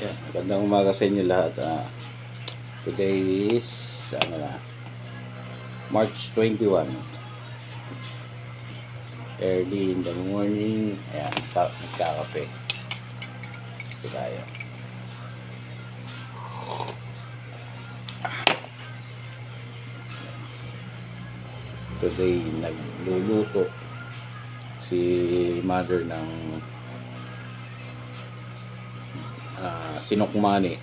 Yeah, magandang umaga sa inyo lahat. Ah, today is ano na, March 21. Early in the morning. Ayan, ka- nagkakape. Ito tayo. Today, nagluluto si mother ng ah, sinukmani.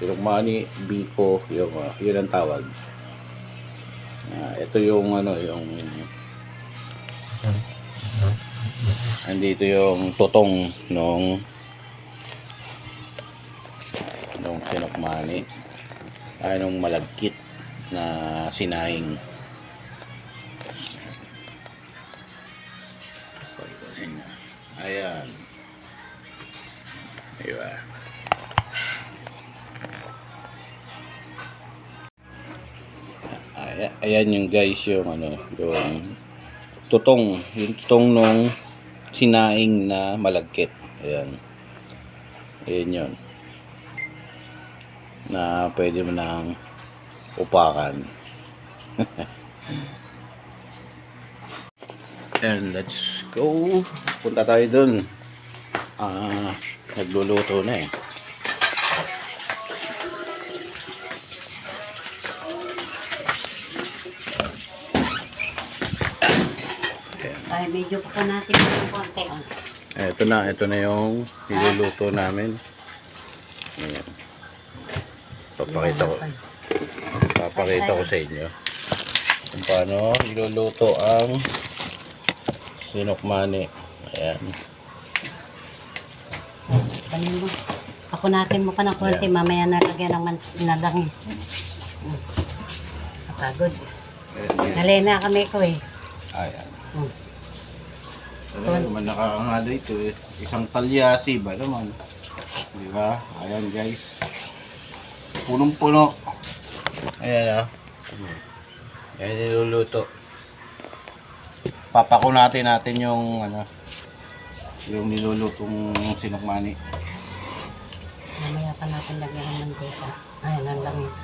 Sinukmani, biko, yung, ah, yun ang tawag. Ah, ito yung ano, yung andito yung totong nung nung sinukmani ay nung malagkit na sinahing ayan ayan yung guys yung ano yung tutong yung tutong nung sinaing na malagkit. Ayan. Ayan yun. Na pwede mo nang upakan. And let's go. Punta tayo dun. Ah nagluluto na eh Ay, medyo pa natin ng konti. Oh. Ito na, ito na yung niluluto namin. Ayan. Papakita ko. Papakita ko sa inyo kung paano niluluto ang sinukmani. Ayan. Kanin mo. Ako natin mo pa ng konti, mamaya nalagyan ng nalangis. Napagod. Ayan. Nalay na kami ko eh. Ayan. Mm. Ayan, naman nakakangalo ito eh. Isang talyasi ba naman? Di ba? Ayan guys. Punong-puno. Ayan ah. Ayan niluluto. Papako natin natin yung ano yung nilulutong sinukmani. Mamaya pa natin lagyan ng mantika. Ay, ng langis.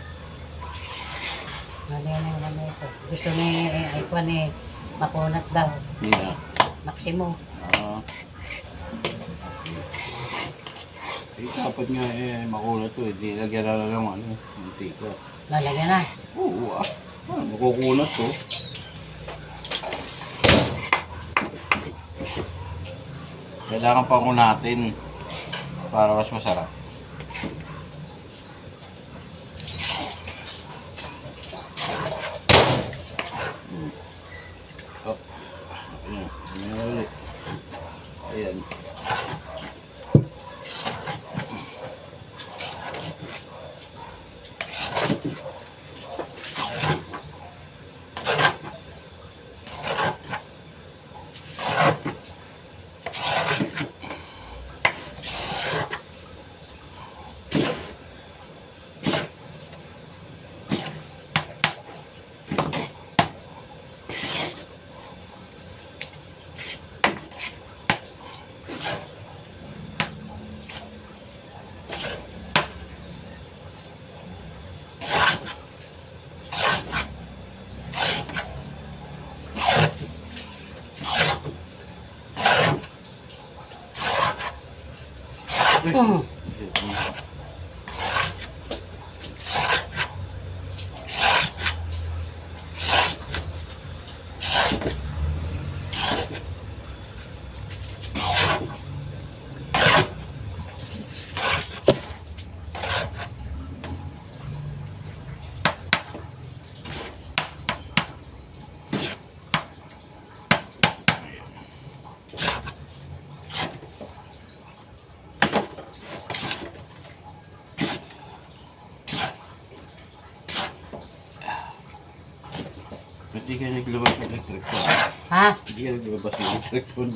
Nalay na yung lamay ko. Gusto ni eh, makunat daw. Hindi na. Maximo. Ah. eh, dapat nga eh, makulat to eh. Di lagyan na lang ano, mantika. Lalagyan na. Oo ah. Ah, makukunat to. Kailangan pa ko natin para mas masarap. Oh. Hindi ka naglabas ng electric fan. Ha? Hindi ka naglabas ng electric fan.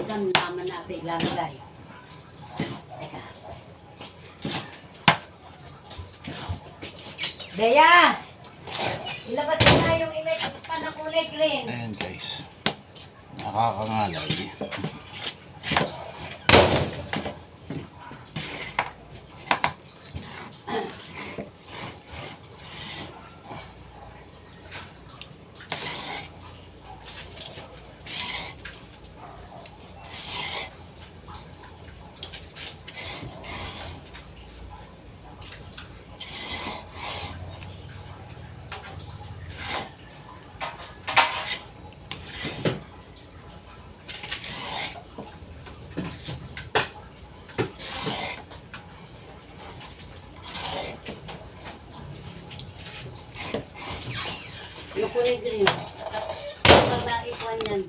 Ilan naman natin ilalagay. Teka. Deya! Ilabas mo na yung imay pa na kulay green. Ayan guys. Nakakangalay. Yung kulay green. Kapag naikuan yan.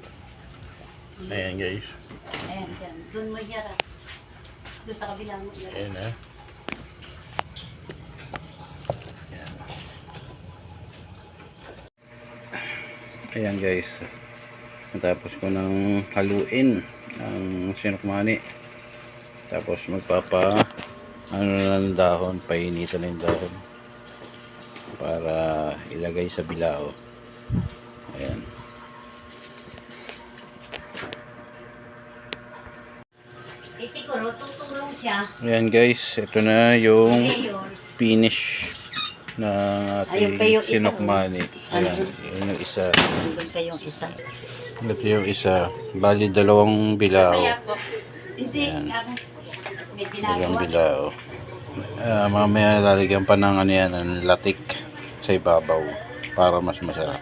Ayan guys. Ayan, dyan. Doon mo yara. Doon sa kabila mo yara. Ayan ah. Ayan. Ayan guys. Natapos ko ng haluin ang sinukmani. Tapos magpapa ano na ng dahon, painitan na yung dahon para ilagay sa bilao. Ayan. Ayan guys, ito na yung finish ng ating sinukmani. Ayan, yun yung isa. Ito yung isa. Bali, dalawang bilao. Ayan. Dalawang bilao. Ah, mamaya lalagyan pa ng ano yan, ng latik sa ibabaw para mas masarap.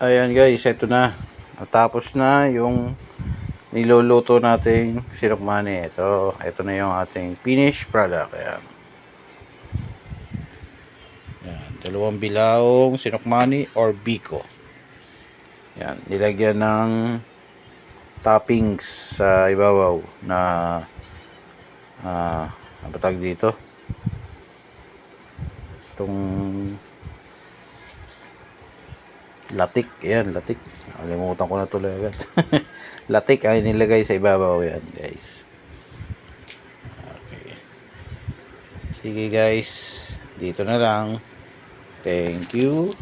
Ayan guys, ito na. Natapos na yung niluluto nating sinukmani. Ito, ito na yung ating finished product. Ayan. Ayan, dalawang bilawong sinukmani or biko. Yan, nilagyan ng toppings sa ibabaw na ah, ano ba tawag dito? Itong latik, yan, latik. Nakalimutan ko na tuloy agad. latik ay nilagay sa ibabaw yan, guys. Okay. Sige guys, dito na lang. Thank you.